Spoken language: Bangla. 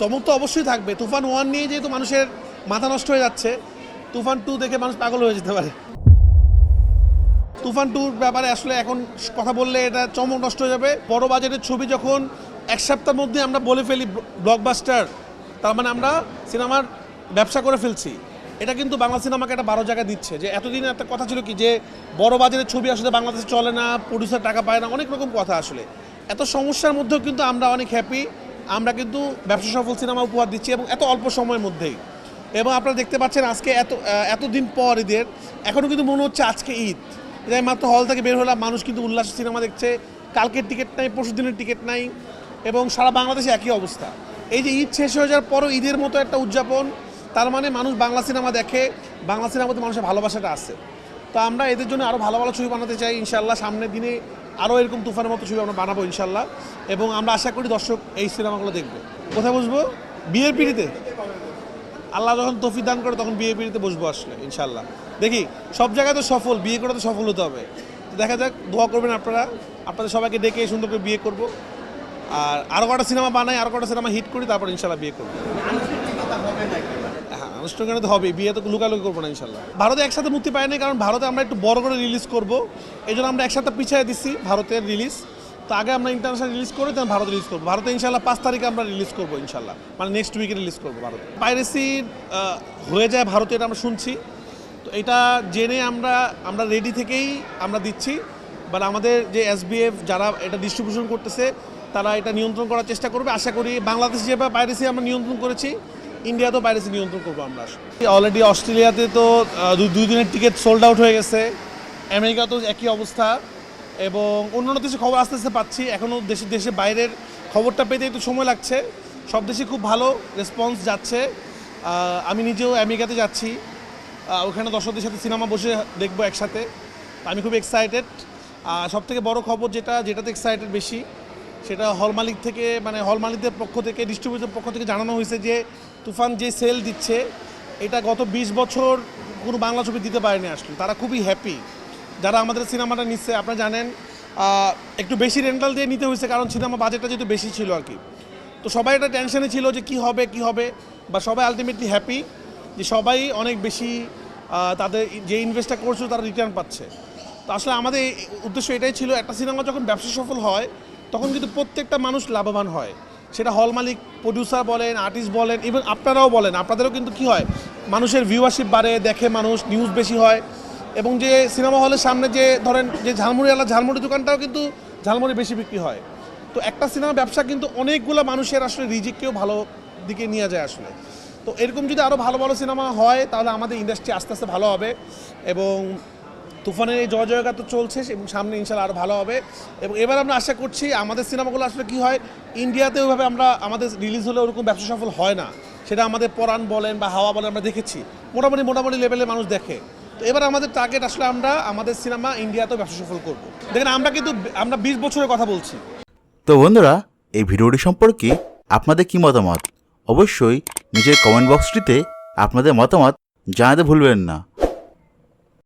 চমক তো অবশ্যই থাকবে। তুফান ওয়ান নিয়ে যেহেতু মানুষের মাথা নষ্ট হয়ে যাচ্ছে, তুফান টু দেখে মানুষ পাগল হয়ে যেতে পারে। তুফান টুর ব্যাপারে আসলে এখন কথা বললে এটা চমক নষ্ট হয়ে যাবে। বড় বাজেটের ছবি যখন এক সপ্তাহের মধ্যে আমরা বলে ফেলি ব্লকবাস্টার তার মানে আমরা সিনেমার ব্যবসা করে ফেলছি। এটা কিন্তু বাংলা সিনেমাকে একটা বারো জায়গা দিচ্ছে। যে এতদিন একটা কথা ছিল কি, যে বড় বাজারের ছবি আসলে বাংলাদেশে চলে না প্রডিউসার টাকা পায় না, অনেক রকম কথা আসলে। এত সমস্যার মধ্যেও কিন্তু আমরা অনেক হ্যাপি আমরা কিন্তু ব্যবসা সফল সিনেমা উপহার দিচ্ছি এবং এত অল্প সময়ের মধ্যেই। এবং আপনারা দেখতে পাচ্ছেন আজকে এত এতদিন পর ঈদের এখনও কিন্তু মনে হচ্ছে আজকে ঈদ। যাই মাত্র হল থেকে বের হলাম, মানুষ কিন্তু উল্লাস সিনেমা দেখছে, কালকের টিকিট নাই, পরশু দিনের টিকিট নাই, এবং সারা বাংলাদেশে একই অবস্থা। এই যে ঈদ শেষ হয়ে যাওয়ার পরও ঈদের মতো একটা উদযাপন, তার মানে মানুষ বাংলা সিনেমা দেখে, বাংলা সিনেমাতে মানুষের ভালোবাসাটা আছে। তো আমরা এদের জন্য আরও ভালো ভালো ছবি বানাতে চাই ইনশাল্লাহ সামনের দিনে আরও এরকম তুফানের মতো ছবি আমরা বানাবো ইনশাল্লাহ। এবং আমরা আশা করি দর্শক এই সিনেমাগুলো দেখবে। কোথায় বসবো? বিয়ের পিড়িতে। আল্লাহ যখন তফি দান করে তখন বিয়ে পিড়িতে বসবো আসলে, ইনশাল্লাহ। দেখি, সব জায়গায় তো সফল, বিয়ে করে তো সফল হতে হবে। দেখা যাক, দোয়া করবেন আপনারা। আপনাদের সবাইকে ডেকে সুন্দর করে বিয়ে করব। আর আরও কটা সিনেমা বানাই, আরও কটা সিনেমা হিট করি, তারপর ইনশাল্লাহ বিয়ে করব। আনুষ্ঠানিকতা তো হবে? বিয়ে তো লুকালুকি করব না ইনশাল্লাহ। ভারতে একসাথে মুক্তি পায়নি কারণ ভারতে আমরা একটু বড় করে রিলিজ করব। এই জন্য আমরা একসাথে পিছিয়ে দিচ্ছি ভারতের রিলিজ তো আগে আমরা ইন্টারন্যাশনাল রিলিজ করে তখন ভারতে রিলিজ করব। ভারতে ইনশাল্লাহ পাঁচ তারিখে আমরা রিলিজ করব ইনশাল্লাহ। মানে নেক্সট উইকে রিলিজ করব ভারতে। পাইরেসি হয়ে যায় ভারতে, এটা আমরা শুনছি। তো এটা জেনে আমরা আমরা রেডি থেকেই আমরা দিচ্ছি। বাট আমাদের যে এসবিএফ যারা এটা ডিস্ট্রিবিউশন করতেছে, তারা এটা নিয়ন্ত্রণ করার চেষ্টা করবে। আশা করি বাংলাদেশ যেভাবে পাইরেসি আমরা নিয়ন্ত্রণ করেছি ইন্ডিয়াতেও পাইরেসি নিয়ন্ত্রণ করব আমরা অলরেডি অস্ট্রেলিয়াতে তো দুই দিনের টিকিট সোল্ড আউট হয়ে গেছে। আমেরিকাতেও একই অবস্থা। এবং অন্যান্য দেশে খবর আস্তে আস্তে পাচ্ছি। এখনও দেশে দেশে বাইরের খবরটা পেতে একটু সময় লাগছে। সব দেশে খুব ভালো রেসপন্স যাচ্ছে। আমি নিজেও আমেরিকাতে যাচ্ছি। ওখানে দর্শকদের সাথে সিনেমা বসে দেখব একসাথে। আমি খুব এক্সাইটেড সব থেকে বড় খবর যেটা, যেটাতে এক্সাইটেড বেশি সেটা হল মালিক থেকে মানে হল মালিকদের পক্ষ থেকে ডিস্ট্রিবিউটর পক্ষ থেকে জানানো হয়েছে যে তুফান যে সেল দিচ্ছে, এটা গত বিশ বছর কোনো বাংলা ছবি দিতে পারেনি আসলে। তারা খুবই হ্যাপি যারা আমাদের সিনেমাটা নিচ্ছে, আপনারা জানেন একটু বেশি রেন্টাল দিয়ে নিতে হয়েছে, কারণ সিনেমা বাজেটটা যেহেতু বেশি ছিল আর কি। তো সবাই একটা টেনশনে ছিল যে কি হবে কি হবে, বা সবাই আলটিমেটলি হ্যাপি যে সবাই অনেক বেশি তাদের যে ইনভেস্টটা করছে, তারা রিটার্ন পাচ্ছে। তো আসলে আমাদের উদ্দেশ্য এটাই ছিল, একটা সিনেমা যখন ব্যবসা সফল হয় তখন কিন্তু প্রত্যেকটা মানুষ লাভবান হয়। সেটা হল মালিক প্রডিউসার বলেন আর্টিস্ট বলেন ইভেন আপনারাও বলেন, আপনাদেরও কিন্তু কি হয়? মানুষের ভিউয়ারশিপ বাড়ে, দেখে মানুষ নিউজ বেশি হয়। এবং যে সিনেমা হলের সামনে যে ধরেন যে ঝালমুড়ি ঝালমুড়িওয়ালা ঝালমুড়ি দোকানটাও কিন্তু ঝালমুড়ি বেশি বিক্রি হয়। তো একটা সিনেমা ব্যবসা কিন্তু অনেকগুলো মানুষের আসলে রিজিককেও ভালো দিকে নিয়ে যায় আসলে। তো এরকম যদি আরও ভালো ভালো সিনেমা হয়, তাহলে আমাদের ইন্ডাস্ট্রি আস্তে আস্তে ভালো হবে। এবং তুফানের এই জয় জয়গার তো চলছে এবং সামনে ইনশাল্লাহ আরও ভালো হবে। এবং এবার আমরা আশা করছি আমাদের সিনেমাগুলো আসলে কি হয়, ইন্ডিয়াতে ওইভাবে আমরা আমাদের রিলিজ হলে ওরকম ব্যবসা সফল হয় না। সেটা আমাদের পরাণ বলেন বা হাওয়া বলেন আমরা দেখেছি। মোটামুটি মোটামুটি লেভেলের মানুষ দেখে। তো এবার আমাদের টার্গেট আসলে আমরা আমাদের সিনেমা ইন্ডিয়াতেও ব্যবসা সফল করব। দেখেন, আমরা কিন্তু আমরা বিশ বছরের কথা বলছি। তো বন্ধুরা, এই ভিডিওটি সম্পর্কে আপনাদের কি মতামত? অবশ্যই নিজের কমেন্ট বক্সটিতে আপনাদের মতামত জানাতে ভুলবেন না।